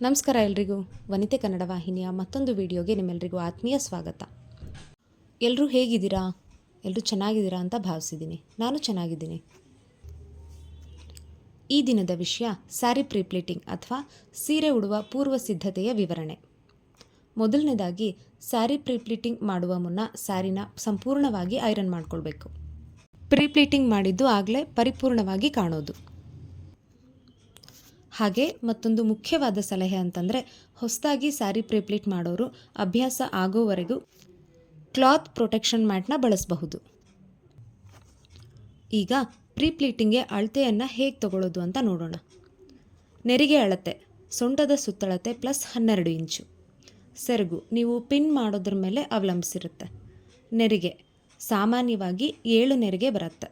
ನಮಸ್ಕಾರ ಎಲ್ರಿಗೂ. ವನಿತೆ ಕನ್ನಡ ವಾಹಿನಿಯ ಮತ್ತೊಂದು ವಿಡಿಯೋಗೆ ನಿಮ್ಮೆಲ್ರಿಗೂ ಆತ್ಮೀಯ ಸ್ವಾಗತ. ಎಲ್ಲರೂ ಹೇಗಿದ್ದೀರಾ? ಎಲ್ಲರೂ ಚೆನ್ನಾಗಿದ್ದೀರಾ ಅಂತ ಭಾವಿಸಿದ್ದೀನಿ. ನಾನು ಚೆನ್ನಾಗಿದ್ದೀನಿ. ಈ ದಿನದ ವಿಷಯ ಸ್ಯಾರಿ ಪ್ರೀಪ್ಲೇಟಿಂಗ್ ಅಥವಾ ಸೀರೆ ಉಡುವ ಪೂರ್ವ ಸಿದ್ಧತೆಯ ವಿವರಣೆ. ಮೊದಲನೇದಾಗಿ, ಸ್ಯಾರಿ ಪ್ರೀಪ್ಲೇಟಿಂಗ್ ಮಾಡುವ ಮುನ್ನ ಸ್ಯಾರಿನ ಸಂಪೂರ್ಣವಾಗಿ ಐರನ್ ಮಾಡ್ಕೊಳ್ಬೇಕು. ಪ್ರೀಪ್ಲೇಟಿಂಗ್ ಮಾಡಿದ್ದು ಆಗಲೇ ಪರಿಪೂರ್ಣವಾಗಿ ಕಾಣೋದು. ಹಾಗೆ ಮತ್ತೊಂದು ಮುಖ್ಯವಾದ ಸಲಹೆ ಅಂತಂದರೆ ಹೊಸದಾಗಿ ಸ್ಯಾರಿ ಪ್ರಿಪ್ಲೀಟ್ ಮಾಡೋರು ಅಭ್ಯಾಸ ಆಗೋವರೆಗೂ ಕ್ಲಾತ್ ಪ್ರೊಟೆಕ್ಷನ್ ಮ್ಯಾಟ್ನ ಬಳಸಬಹುದು. ಈಗ ಪ್ರೀಪ್ಲೀಟಿಂಗ್ಗೆ ಅಳತೆಯನ್ನು ಹೇಗೆ ತಗೊಳ್ಳೋದು ಅಂತ ನೋಡೋಣ. ನೆರಿಗೆ ಅಳತೆ, ಸೊಂಟದ ಸುತ್ತಳತೆ ಪ್ಲಸ್ ಹನ್ನೆರಡು ಇಂಚು. ಸೆರಗು, ನೀವು ಪಿನ್ ಮಾಡೋದ್ರ ಮೇಲೆ ಅವಲಂಬಿಸಿರುತ್ತೆ. ನೆರಿಗೆ, ಸಾಮಾನ್ಯವಾಗಿ ಏಳು ನೆರಿಗೆ ಬರುತ್ತೆ.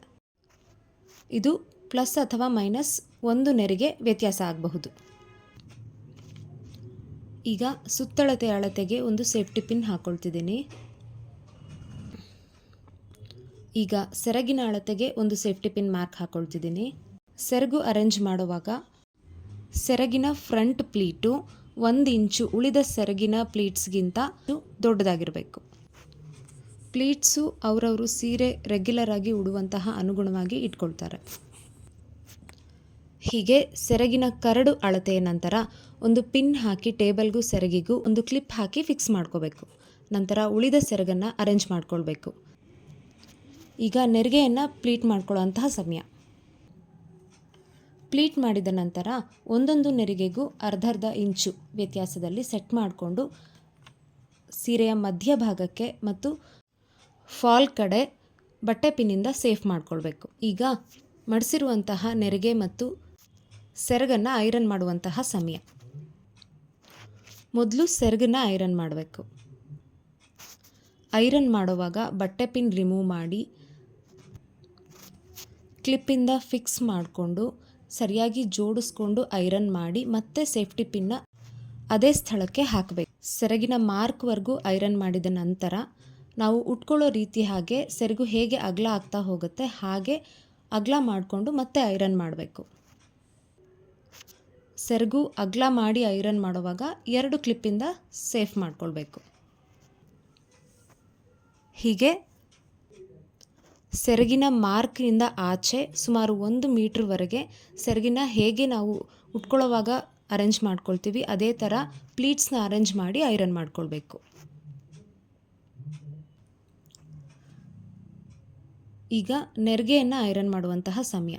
ಇದು ಪ್ಲಸ್ ಅಥವಾ ಮೈನಸ್ ಒಂದು ನೆರಿಗೆ ವ್ಯತ್ಯಾಸ ಆಗಬಹುದು. ಈಗ ಸುತ್ತಳತೆ ಅಳತೆಗೆ ಒಂದು ಸೇಫ್ಟಿ ಪಿನ್ ಹಾಕ್ಕೊಳ್ತಿದ್ದೀನಿ ಈಗ ಸೆರಗಿನ ಅಳತೆಗೆ ಒಂದು ಸೇಫ್ಟಿ ಪಿನ್ ಮಾರ್ಕ್ ಹಾಕ್ಕೊಳ್ತಿದ್ದೀನಿ ಸೆರಗು ಅರೇಂಜ್ ಮಾಡುವಾಗ ಸೆರಗಿನ ಫ್ರಂಟ್ ಪ್ಲೀಟು ಒಂದು ಇಂಚು ಉಳಿದ ಸೆರಗಿನ ಪ್ಲೀಟ್ಸ್ಗಿಂತ ದೊಡ್ಡದಾಗಿರಬೇಕು. ಪ್ಲೀಟ್ಸು ಅವರವರು ಸೀರೆ ರೆಗ್ಯುಲರ್ ಆಗಿ ಉಡುವಂತಹ ಅನುಗುಣವಾಗಿ ಇಟ್ಕೊಳ್ತಾರೆ. ಹೀಗೆ ಸೆರಗಿನ ಕರಡು ಅಳತೆಯ ನಂತರ ಒಂದು ಪಿನ್ ಹಾಕಿ ಟೇಬಲ್ಗೂ ಸೆರಗಿಗೂ ಒಂದು ಕ್ಲಿಪ್ ಹಾಕಿ ಫಿಕ್ಸ್ ಮಾಡ್ಕೋಬೇಕು. ನಂತರ ಉಳಿದ ಸೆರಗನ್ನು ಅರೇಂಜ್ ಮಾಡ್ಕೊಳ್ಬೇಕು. ಈಗ ನೆರಿಗೆಯನ್ನು ಪ್ಲೀಟ್ ಮಾಡ್ಕೊಳ್ಳೋಂತಹ ಸಮಯ. ಪ್ಲೀಟ್ ಮಾಡಿದ ನಂತರ ಒಂದೊಂದು ನೆರಿಗೆಗೂ ಅರ್ಧರ್ಧ ಇಂಚು ವ್ಯತ್ಯಾಸದಲ್ಲಿ ಸೆಟ್ ಮಾಡಿಕೊಂಡು ಸೀರೆಯ ಮಧ್ಯಭಾಗಕ್ಕೆ ಮತ್ತು ಫಾಲ್ ಕಡೆ ಬಟ್ಟೆ ಪಿನ್ನಿಂದ ಸೇಫ್ ಮಾಡ್ಕೊಳ್ಬೇಕು. ಈಗ ಮಡಿಸಿರುವಂತಹ ನೆರಿಗೆ ಮತ್ತು ಸೆರಗನ್ನು ಐರನ್ ಮಾಡುವಂತಹ ಸಮಯ. ಮೊದಲು ಸೆರಗನ್ನು ಐರನ್ ಮಾಡಬೇಕು. ಐರನ್ ಮಾಡುವಾಗ ಬಟ್ಟೆ ಪಿನ್ ರಿಮೂವ್ ಮಾಡಿ ಕ್ಲಿಪ್ಪಿಂದ ಫಿಕ್ಸ್ ಮಾಡಿಕೊಂಡು, ಸರಿಯಾಗಿ ಜೋಡಿಸ್ಕೊಂಡು ಐರನ್ ಮಾಡಿ ಮತ್ತೆ ಸೇಫ್ಟಿ ಪಿನ್ನ ಅದೇ ಸ್ಥಳಕ್ಕೆ ಹಾಕಬೇಕು. ಸೆರಗಿನ ಮಾರ್ಕ್ವರೆಗೂ ಐರನ್ ಮಾಡಿದ ನಂತರ ನಾವು ಉಟ್ಕೊಳ್ಳೋ ರೀತಿ ಹಾಗೆ ಸೆರಗು ಹೇಗೆ ಅಗಲ ಆಗ್ತಾ ಹೋಗುತ್ತೆ ಹಾಗೆ ಅಗಲ ಮಾಡಿಕೊಂಡು ಮತ್ತೆ ಐರನ್ ಮಾಡಬೇಕು. ಸೆರಗು ಅಗಲ ಮಾಡಿ ಐರನ್ ಮಾಡುವಾಗ ಎರಡು ಕ್ಲಿಪ್ಪಿಂದ ಸೇಫ್ ಮಾಡಿಕೊಳ್ಬೇಕು. ಹೀಗೆ ಸೆರಗಿನ ಮಾರ್ಕ್ನಿಂದ ಆಚೆ ಸುಮಾರು ಒಂದು ಮೀಟ್ರ್ವರೆಗೆ ಸೆರಗಿನ ಹೇಗೆ ನಾವು ಉಟ್ಕೊಳ್ಳೋವಾಗ ಅರೇಂಜ್ ಮಾಡ್ಕೊಳ್ತೀವಿ, ಅದೇ ಥರ ಪ್ಲೀಟ್ಸ್ನ ಅರೇಂಜ್ ಮಾಡಿ ಐರನ್ ಮಾಡ್ಕೊಳ್ಬೇಕು. ಈಗ ನೆರಿಗೆಯನ್ನು ಐರನ್ ಮಾಡುವಂತಹ ಸಮಯ.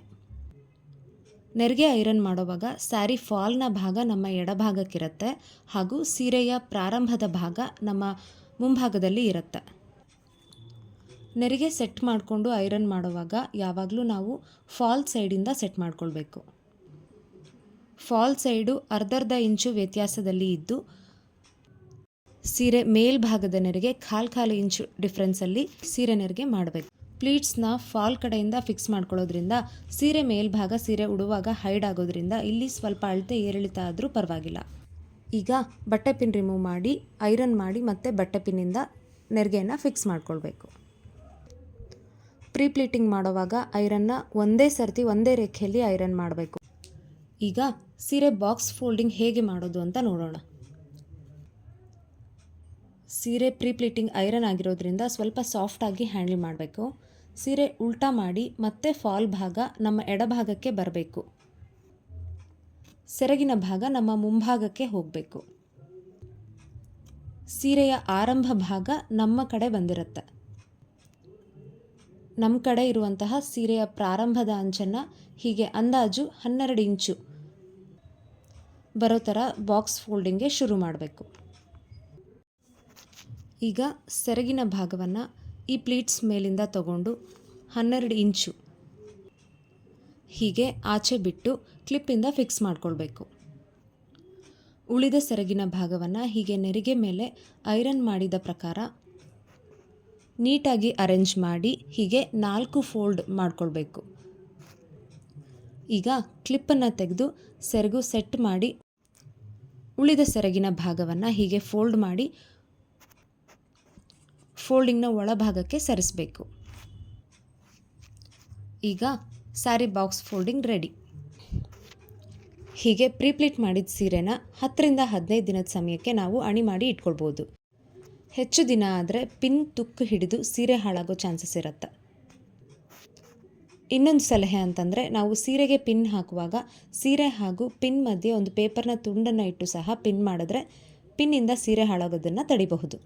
ನೆರಿಗೆ ಐರನ್ ಮಾಡುವಾಗ ಸ್ಯಾರಿ ಫಾಲ್ನ ಭಾಗ ನಮ್ಮ ಎಡಭಾಗಕ್ಕಿರುತ್ತೆ ಹಾಗೂ ಸೀರೆಯ ಪ್ರಾರಂಭದ ಭಾಗ ನಮ್ಮ ಮುಂಭಾಗದಲ್ಲಿ ಇರುತ್ತೆ. ನೆರಿಗೆ ಸೆಟ್ ಮಾಡಿಕೊಂಡು ಐರನ್ ಮಾಡುವಾಗ ಯಾವಾಗಲೂ ನಾವು ಫಾಲ್ ಸೈಡಿಂದ ಸೆಟ್ ಮಾಡ್ಕೊಳ್ಬೇಕು. ಫಾಲ್ ಸೈಡು ಅರ್ಧರ್ಧ ಇಂಚು ವ್ಯತ್ಯಾಸದಲ್ಲಿ ಇದ್ದು ಸೀರೆ ಮೇಲ್ಭಾಗದ ನೆರಿಗೆ ಕಾಲು ಕಾಲು ಇಂಚು ಡಿಫ್ರೆನ್ಸಲ್ಲಿ ಸೀರೆ ನೆರಿಗೆ ಮಾಡಬೇಕು. ಪ್ಲೀಟ್ಸ್ನ ಫಾಲ್ ಕಡೆಯಿಂದ ಫಿಕ್ಸ್ ಮಾಡ್ಕೊಳ್ಳೋದ್ರಿಂದ ಸೀರೆ ಮೇಲ್ಭಾಗ ಸೀರೆ ಉಡುವಾಗ ಹೈಡ್ ಆಗೋದ್ರಿಂದ ಇಲ್ಲಿ ಸ್ವಲ್ಪ ಅಳತೆ ಏರಿಳಿತ ಆದರೂ ಪರವಾಗಿಲ್ಲ. ಈಗ ಬಟ್ಟೆ ಪಿನ್ ರಿಮೂವ್ ಮಾಡಿ, ಐರನ್ ಮಾಡಿ ಮತ್ತೆ ಬಟ್ಟೆ ಪಿನ್ನಿಂದ ನೆರಿಗೆಯನ್ನು ಫಿಕ್ಸ್ ಮಾಡ್ಕೊಳ್ಬೇಕು. ಪ್ರೀಪ್ಲೀಟಿಂಗ್ ಮಾಡುವಾಗ ಐರನ್ನ ಒಂದೇ ಸರ್ತಿ ಒಂದೇ ರೇಖೆಯಲ್ಲಿ ಐರನ್ ಮಾಡಬೇಕು. ಈಗ ಸೀರೆ ಬಾಕ್ಸ್ ಫೋಲ್ಡಿಂಗ್ ಹೇಗೆ ಮಾಡೋದು ಅಂತ ನೋಡೋಣ. ಸೀರೆ ಪ್ರೀಪ್ಲೀಟಿಂಗ್ ಐರನ್ ಆಗಿರೋದ್ರಿಂದ ಸ್ವಲ್ಪ ಸಾಫ್ಟಾಗಿ ಹ್ಯಾಂಡಲ್ ಮಾಡಬೇಕು. ಸೀರೆ ಉಲ್ಟಾ ಮಾಡಿ ಮತ್ತೆ ಫಾಲ್ ಭಾಗ ನಮ್ಮ ಎಡಭಾಗಕ್ಕೆ ಬರಬೇಕು. ಸೆರಗಿನ ಭಾಗ ನಮ್ಮ ಮುಂಭಾಗಕ್ಕೆ ಹೋಗಬೇಕು. ಸೀರೆಯ ಆರಂಭ ಭಾಗ ನಮ್ಮ ಕಡೆ ಬಂದಿರುತ್ತೆ. ನಮ್ಮ ಕಡೆ ಇರುವಂತಹ ಸೀರೆಯ ಪ್ರಾರಂಭದ ಅಂಚನ್ನು ಹೀಗೆ ಅಂದಾಜು ಹನ್ನೆರಡು ಇಂಚು ಬರೋ ಥರ ಬಾಕ್ಸ್ ಫೋಲ್ಡಿಂಗ್ಗೆ ಶುರು ಮಾಡಬೇಕು. ಈಗ ಸೆರಗಿನ ಭಾಗವನ್ನು ಈ ಪ್ಲೀಟ್ಸ್ ಮೇಲಿಂದ ತಗೊಂಡು ಹನ್ನೆರಡು ಇಂಚು ಹೀಗೆ ಆಚೆ ಬಿಟ್ಟು ಕ್ಲಿಪ್ಪಿಂದ ಫಿಕ್ಸ್ ಮಾಡಿಕೊಳ್ಬೇಕು. ಉಳಿದ ಸೆರಗಿನ ಭಾಗವನ್ನು ಹೀಗೆ ನೆರಿಗೆ ಮೇಲೆ ಐರನ್ ಮಾಡಿದ ಪ್ರಕಾರ ನೀಟಾಗಿ ಅರೇಂಜ್ ಮಾಡಿ ಹೀಗೆ ನಾಲ್ಕು ಫೋಲ್ಡ್ ಮಾಡಿಕೊಳ್ಬೇಕು. ಈಗ ಕ್ಲಿಪ್ಪನ್ನು ತೆಗೆದು ಸೆರಗು ಸೆಟ್ ಮಾಡಿ ಉಳಿದ ಸೆರಗಿನ ಭಾಗವನ್ನು ಹೀಗೆ ಫೋಲ್ಡ್ ಮಾಡಿ ಫೋಲ್ಡಿಂಗ್ನ ಒಳಭಾಗಕ್ಕೆ ಸರಿಸಬೇಕು. ಈಗ ಸ್ಯಾರಿ ಬಾಕ್ಸ್ ಫೋಲ್ಡಿಂಗ್ ರೆಡಿ. ಹೀಗೆ ಪ್ರೀಪ್ಲೀಟ್ ಮಾಡಿದ ಸೀರೆನ ಹತ್ತರಿಂದ ಹದಿನೈದು ದಿನದ ಸಮಯಕ್ಕೆ ನಾವು ಅಣಿ ಮಾಡಿ ಇಟ್ಕೊಳ್ಬೋದು. ಹೆಚ್ಚು ದಿನ ಆದರೆ ಪಿನ್ ತುಕ್ಕು ಹಿಡಿದು ಸೀರೆ ಹಾಳಾಗೋ ಚಾನ್ಸಸ್ ಇರುತ್ತೆ. ಇನ್ನೊಂದು ಸಲಹೆ ಅಂತಂದರೆ ನಾವು ಸೀರೆಗೆ ಪಿನ್ ಹಾಕುವಾಗ ಸೀರೆ ಹಾಗೂ ಪಿನ್ ಮಧ್ಯೆ ಒಂದು ಪೇಪರ್ನ ತುಂಡನ್ನು ಇಟ್ಟು ಸಹ ಪಿನ್ ಮಾಡಿದ್ರೆ ಪಿನ್ನಿಂದ ಸೀರೆ ಹಾಳಾಗೋದನ್ನು ತಡಿಬಹುದು.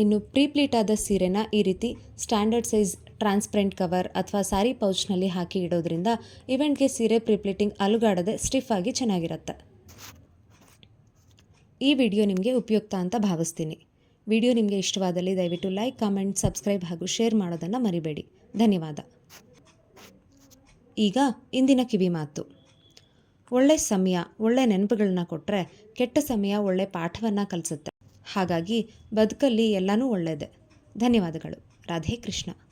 ಇನ್ನು ಪ್ರೀಪ್ಲೀಟ್ ಆದ ಸೀರೆನ ಈ ರೀತಿ ಸ್ಟ್ಯಾಂಡರ್ಡ್ ಸೈಜ್ ಟ್ರಾನ್ಸ್ಪರೆಂಟ್ ಕವರ್ ಅಥವಾ ಸಾರಿ ಪೌಚ್ನಲ್ಲಿ ಹಾಕಿ ಇಡೋದ್ರಿಂದ ಇವೆಂಟ್ಗೆ ಸೀರೆ ಪ್ರೀಪ್ಲೀಟಿಂಗ್ ಅಲುಗಾಡದೆ ಸ್ಟಿಫ್ ಆಗಿ ಚೆನ್ನಾಗಿರುತ್ತೆ. ಈ ವಿಡಿಯೋ ನಿಮಗೆ ಉಪಯುಕ್ತ ಅಂತ ಭಾವಿಸ್ತೀನಿ. ವಿಡಿಯೋ ನಿಮಗೆ ಇಷ್ಟವಾದಲ್ಲಿ ದಯವಿಟ್ಟು ಲೈಕ್, ಕಾಮೆಂಟ್, ಸಬ್ಸ್ಕ್ರೈಬ್ ಹಾಗೂ ಶೇರ್ ಮಾಡೋದನ್ನು ಮರಿಬೇಡಿ. ಧನ್ಯವಾದ. ಈಗ ಇಂದಿನ ಕಿವಿ ಮಾತು. ಒಳ್ಳೆ ಸಮಯ, ಒಳ್ಳೆ ನೆನಪುಗಳನ್ನ ಕೊಟ್ಟರೆ ಕೆಟ್ಟ ಸಮಯ ಒಳ್ಳೆ ಪಾಠವನ್ನು ಕಲಿಸುತ್ತೆ. ಹಾಗಾಗಿ ಬದುಕಲ್ಲಿ ಎಲ್ಲನೂ ಒಳ್ಳೆಯದೆ ಧನ್ಯವಾದಗಳು. ರಾಧೆ ಕೃಷ್ಣ.